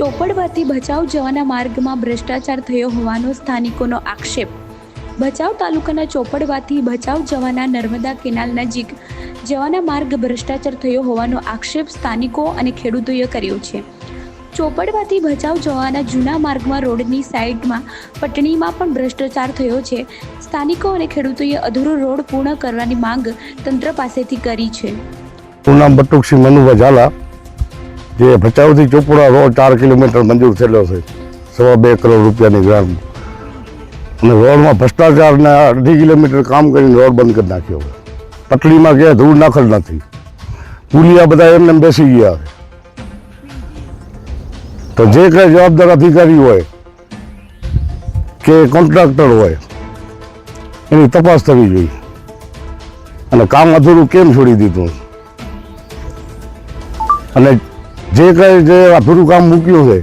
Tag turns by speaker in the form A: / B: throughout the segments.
A: ચોપડવાથી ભચાઉ જવાના માર્ગમાં ભ્રષ્ટાચાર થયો હોવાનો સ્થાનિકોનો આક્ષેપ. ભચાઉ તાલુકાના ચોપડવાથી ભચાઉ જવાના નર્મદા કેનાલ નજીક જવાના માર્ગ ભ્રષ્ટાચાર થયો હોવાનો આક્ષેપ સ્થાનિકો અને ખેડૂતોએ કર્યો છે. ચોપડવાથી ભચાઉ જવાના જૂના માર્ગમાં રોડની સાઈડમાં પટણીમાં પણ ભ્રષ્ટાચાર થયો છે. સ્થાનિકો અને ખેડૂતોએ અધૂરો રોડ પૂર્ણ કરવાની માંગ તંત્ર પાસેથી કરી છે.
B: પૂનમ નામ બટુકસિંહ મનુભા ઝાલા જે ભચાઉથી ચોપડા રોડ ચાર કિલોમીટર મંજૂર થયેલો છે, સવા બે કરોડ રૂપિયાની ગ્રાન્ટ અને રોડમાં ભ્રષ્ટાચારને અઢી કિલોમીટર કામ કરીને રોડ બંધ કરી નાખ્યો પટલીમાં ગયા ધૂળ નાખલ નથી. પુલિયા બધા એમને એમ બેસી ગયા તો જે કંઈ જવાબદાર અધિકારી હોય કે કોન્ટ્રાક્ટર હોય, એની તપાસ થવી જોઈએ. અને કામ અધૂરું કેમ છોડી દીધું? અને જે કંઈ જે અધૂરું કામ મૂક્યું છે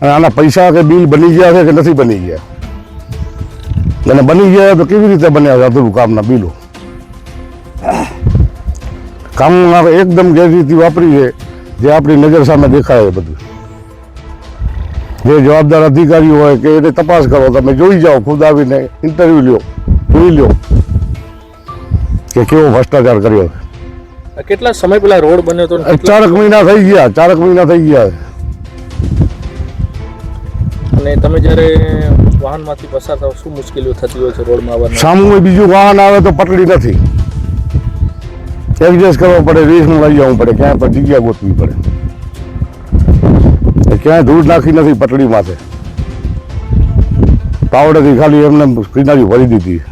B: અને આના પૈસા કે બિલ બની ગયા છે કે નથી બની ગયા? અને બની ગયા તો કેવી રીતે બન્યા છે અધૂરું કામના બિલો? કામમાં એકદમ ગેરરીતિ વાપરી છે, જે આપણી નજર સામે દેખાય બધું. જે જવાબદાર અધિકારીઓ હોય કે એને તપાસ કરો, તમે જોઈ જાઓ, ખુદ આવીને ઇન્ટરવ્યુ લ્યો, જોઈ લ્યો કે કેવો ભ્રષ્ટાચાર કર્યો.
C: કેટલા સમય પહેલા રોડ બન્યો તો
B: ચારક મહિના થઈ ગયા ચારક મહિના થઈ ગયા.
C: અને તમે જ્યારે વાહનમાંથી પસાર થાવ શું મુશ્કેલીઓ થતી હોય છે રોડમાં આવવાના?
B: સામું બીજું વાહન આવે તો પટડી નથી. એડજસ્ટ કરવો પડે રેસમાં લઈ જવું પડે ક્યાંય પણ જગ્યા ગોતવી પડે. ક્યાંય ધૂળ નાખી નથી પટડી માથે. પાવડેથી ખાલી એમને કિનારી ભરી દીધી.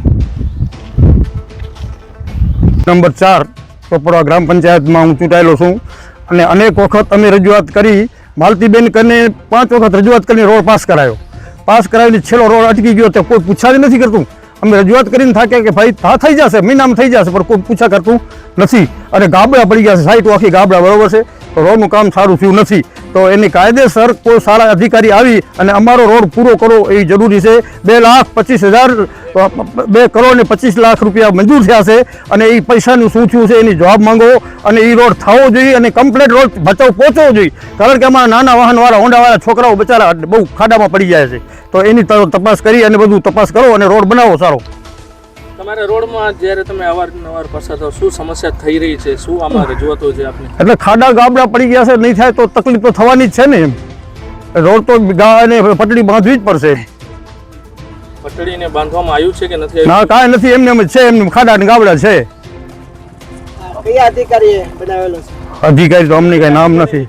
D: નંબર ચાર ચોપડવા ગ્રામ પંચાયતમાં હું ચૂંટાયેલો છું. અને અનેક વખત અમે રજૂઆત કરી, માલતીબેન કરીને પાંચ વખત રજૂઆત કરીને રોડ પાસ કરાયો. પાસ કરાવીને છેલ્લો રોડ અટકી ગયો, તો કોઈ પૂછા જ નથી કરતું. અમે રજૂઆત કરીને થાક્યા કે ભાઈ હા થઈ જશે મહિનામાં થઈ જશે, પણ કોઈ પૂછા કરતું નથી. અને ગાબડા પડી ગયા છે. સાઈટ આખી ગાબડા, બરોબર છે? તો રોડનું કામ સારું થયું નથી. તો એની કાયદેસર કોઈ સારા અધિકારી આવી અને અમારો રોડ પૂરો કરો એ જરૂરી છે. બે લાખ પચીસ હજાર, બે કરોડ ને પચીસ લાખ રૂપિયા મંજૂર થયા છે અને એ પૈસાનું શું થયું છે એની જવાબ માંગો અને એ રોડ થવો જોઈએ અને કમ્પ્લેટ રોડ બચાવ પહોંચવો જોઈએ. કારણ કે અમારા નાના વાહનવાળા, હોન્ડાવાળા છોકરાઓ બચારા બહુ ખાડામાં પડી જાય છે. તો એની તપાસ કરી અને બધું તપાસ કરો અને રોડ બનાવો સારો.
C: તમારા રોડમાં જ્યારે તમે અવારનવાર પસાર થાવ શું સમસ્યા થઈ રહી છે? શું આમાં રજૂઆતો છે આપને?
D: એટલે ખાડા ગાબડા પડી ગયા છે નહીં થાય તો તકલીફ તો થવાની જ છે ને એમ. રોડ તો ગાને પટડી બાંધવી જ પડશે.
C: પટડીને બાંધવામાં આવ્યું છે કે નથી
D: ના કાંઈ નથી એમને એમ જ છે એમને ખાડા ને ગાબડા છે
E: કયા અધિકારીએ બનાવેલો છે?
D: અધિકારી તો અમને કઈ નામ નથી.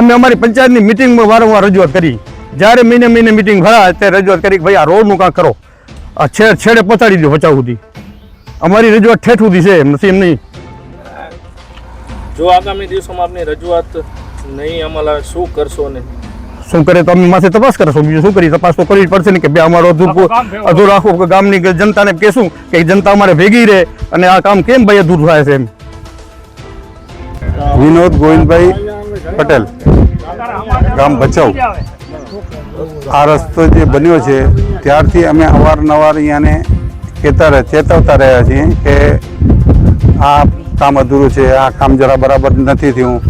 D: અમે અમારી પંચાયતની મિટિંગમાં વારંવાર રજૂઆત કરી. જ્યારે મહિને મહિને મિટિંગ ભરાય ત્યારે રજૂઆત કરી કે ભાઈ આ રોડનું કાંક કરો. આ છેડ છેડે પહોંચાડી દો બચાવ સુધી. અમારી રજૂઆત ઠેઠ સુધી છે એમ નથી એમ નહીં.
C: જો આગામી દિવસોમાં આપની રજૂઆત નહીં અમલ શું કરશો ને
D: શું કરે તો અમે માથે તપાસ કરશો બીજું શું કરી તપાસ તો કરવી પડશે ને કે ભાઈ અમારો અધૂર અધૂર આખું કે ગામની જનતાને કહેશું કે જનતા અમારે ભેગી રહે અને આ કામ કેમ ભાઈ અધૂર થાય છે એમ.
F: વિનોદ ગોવિંદભાઈ પટેલ. ગામ ભચાઉ. આ રસ્તો જે બન્યો છે, ત્યારથી અમે અવારનવાર અહીંયાને કહેતા ચેતવતા રહ્યા છીએ કે આ કામ અધૂરું છે, આ કામ જરા બરાબર નથી થયું.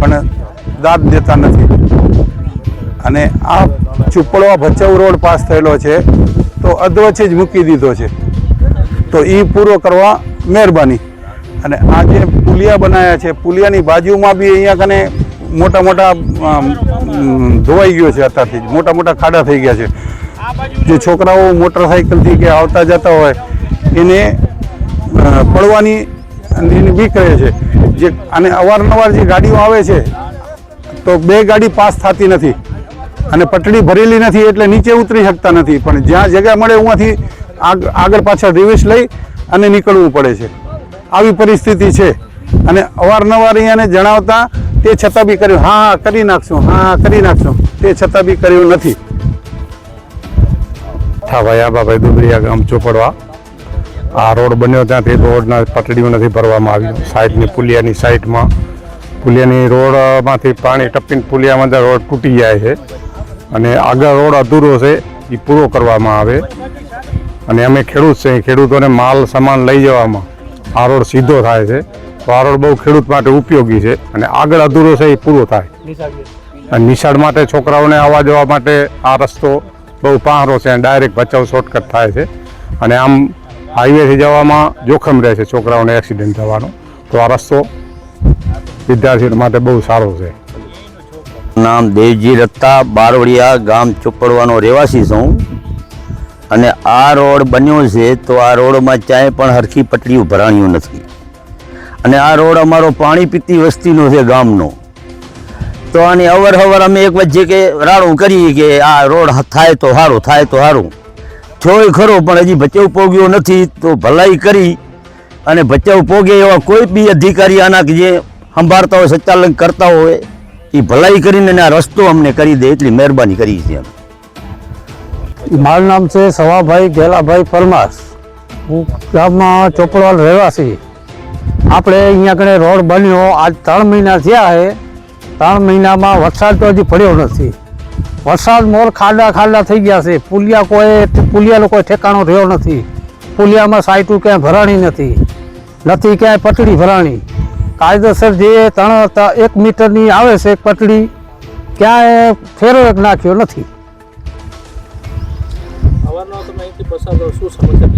F: પણ દાદ દેતા નથી. અને આ ચુપડવા ભચાઉ રોડ પાસ થયેલો છે, તો અધવચ્ચે જ મૂકી દીધો છે. તો એ પૂરો કરવા મહેરબાની. અને આ જે પુલિયા બનાવ્યા છે, પુલિયાની બાજુમાં બી અહીંયા કને મોટા મોટા ધોવાઈ ગયો છે અત્યારથી. મોટા મોટા ખાડા થઈ ગયા છે. જે છોકરાઓ મોટરસાઇકલથી કે આવતા જતા હોય, એને પડવાની એની બીક રહે છે. જે, અને અવારનવાર જે ગાડીઓ આવે છે, તો બે ગાડી પાસ થતી નથી. અને પટડી ભરેલી નથી એટલે નીચે ઉતરી શકતા નથી. પણ જ્યાં જગ્યા મળે ઉમાંથી આગ- આગળ પાછળ રિવેશ લઈ અને નીકળવું પડે છે. આવી પરિસ્થિતિ છે. અને અવારનવાર અહીંયાને જણાવતા તે છતાં બી કર્યું. હા કરી નાખશું. હા કરી નાખશું. તે છતાં બી કર્યું નથી.
D: ઠાભાઈ આબાભાઈ દુબરિયા ગામ ચોપડવા. આ રોડ બન્યો ત્યાંથી રોડના પટડીઓ નથી ભરવામાં આવી. સાઈડની પુલિયાની સાઈડમાં. પુલિયાની રોડમાંથી પાણી ટપીને પુલિયામાં રોડ તૂટી જાય છે. અને આગળ રોડ અધૂરો છે. એ પૂરો કરવામાં આવે. અને અમે ખેડૂત છે ખેડૂતોને માલ, સામાન લઈ જવામાં. આ રોડ સીધો થાય છે. રોડ બહુ ખેડૂત માટે ઉપયોગી છે અને આગળ અધૂરો છે એ પૂરો થાય. અને નિશાળ માટે છોકરાઓને આવવા જવા માટે આ રસ્તો બહુ પહારો છે અને ડાયરેક્ટ ભચાઉ શોર્ટકટ થાય છે. અને આમ હાઈવેથી જવામાં જોખમ રહે છે છોકરાઓને એક્સિડન્ટ થવાનો. તો આ રસ્તો વિદ્યાર્થીઓ માટે બહુ સારો છે.
G: નામ દેવજી રત્તા, બારવડિયા ગામ ચોપડવાનો રહેવાસી છું. અને આ રોડ બન્યો છે તો આ રોડમાં ચાય પણ હરખી પટરીઓ ભરાણ્યું નથી. અને આ રોડ અમારો પાણી પીતી વસ્તીનો છે ગામનો. તો આની અવર હવર અમે એક વચ્ચે કે રાડું કરીએ કે આ રોડ થાય તો સારું થાય તો સારું છોય ખરો, પણ હજી ભચાઉ પોગ્યો નથી તો ભલાઈ કરી અને ભચાઉ પોગે એવા કોઈ બી અધિકારી આના જે સંભાળતા હોય સંચાલન કરતા હોય, એ ભલાઈ કરીને આ રસ્તો અમને કરી દે એટલી મહેરબાની કરી છે
H: મારું નામ છે સવાભાઈ ગેલાભાઈ પરમાર. હું ગામમાં ચોપડવાલ રહેવાસી. આપણે અહીંયા કણે રોડ બન્યો. આજ ત્રણ મહિના થયા છે. ત્રણ મહિનામાં વરસાદ તો હજી પડ્યો નથી. વરસાદ મોર ખાડા ખાડા થઈ ગયા છે. પુલિયા કોઈ પુલિયાનો કોઈ ઠેકાણો રહ્યો નથી. પુલિયામાં સાઈટું ક્યાંય ભરાણી નથી. નથી ક્યાંય પટડી ભરાણી. કાયદેસર જે ત્રણ એક મીટરની આવે છે પટડી, ક્યાંય ફેરો એક નાખ્યો નથી.
C: શું સમસ્યા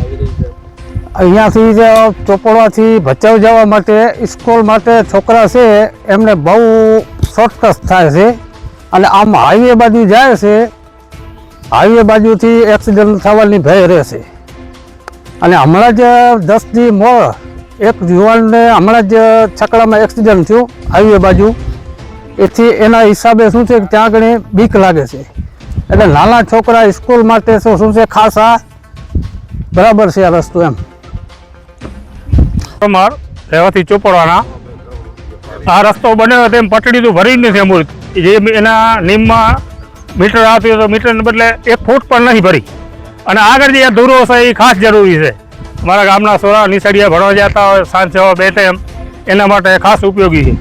C: આવી રહી છે?
H: અહીંયાથી જે ચોપડવાથી ભચાઉ જવા માટે, સ્કૂલ માટે છોકરા છે, એમને બહુ શોર્ટકટ થાય છે. અને આમ હાઈવે બાજુ જાય છે, હાઈવે બાજુથી એક્સિડન્ટ થવાની ભય રહેશે અને હમણાં જ દસ દી મોર એક યુવાનને હમણાં જ છકડામાં એક્સિડન્ટ થયું હાઈવે બાજુ. એથી એના હિસાબે શું છે કે ત્યાં આગળ બીક લાગે છે. એટલે નાના છોકરા સ્કૂલ માટે શું છે? ખાસા. બરાબર છે આ રસ્તો એમ.
I: પરમાર રહેવાથી ચોપડવાના. આ રસ્તો બન્યો તેમ પટડી તો ભરી જ નથી અમૂલ જે એના નિયમમાં મીટર આવતી હોય તો મીટરને બદલે એક ફૂટ પણ નથી ભરી. અને આગળ જે આ ધૂરો છે એ ખાસ જરૂરી છે. અમારા ગામના સોરા, નિસડિયા, ભણવા જતા હોય, સાંજ સવા બે ટાઈમ એના માટે ખાસ ઉપયોગી છે.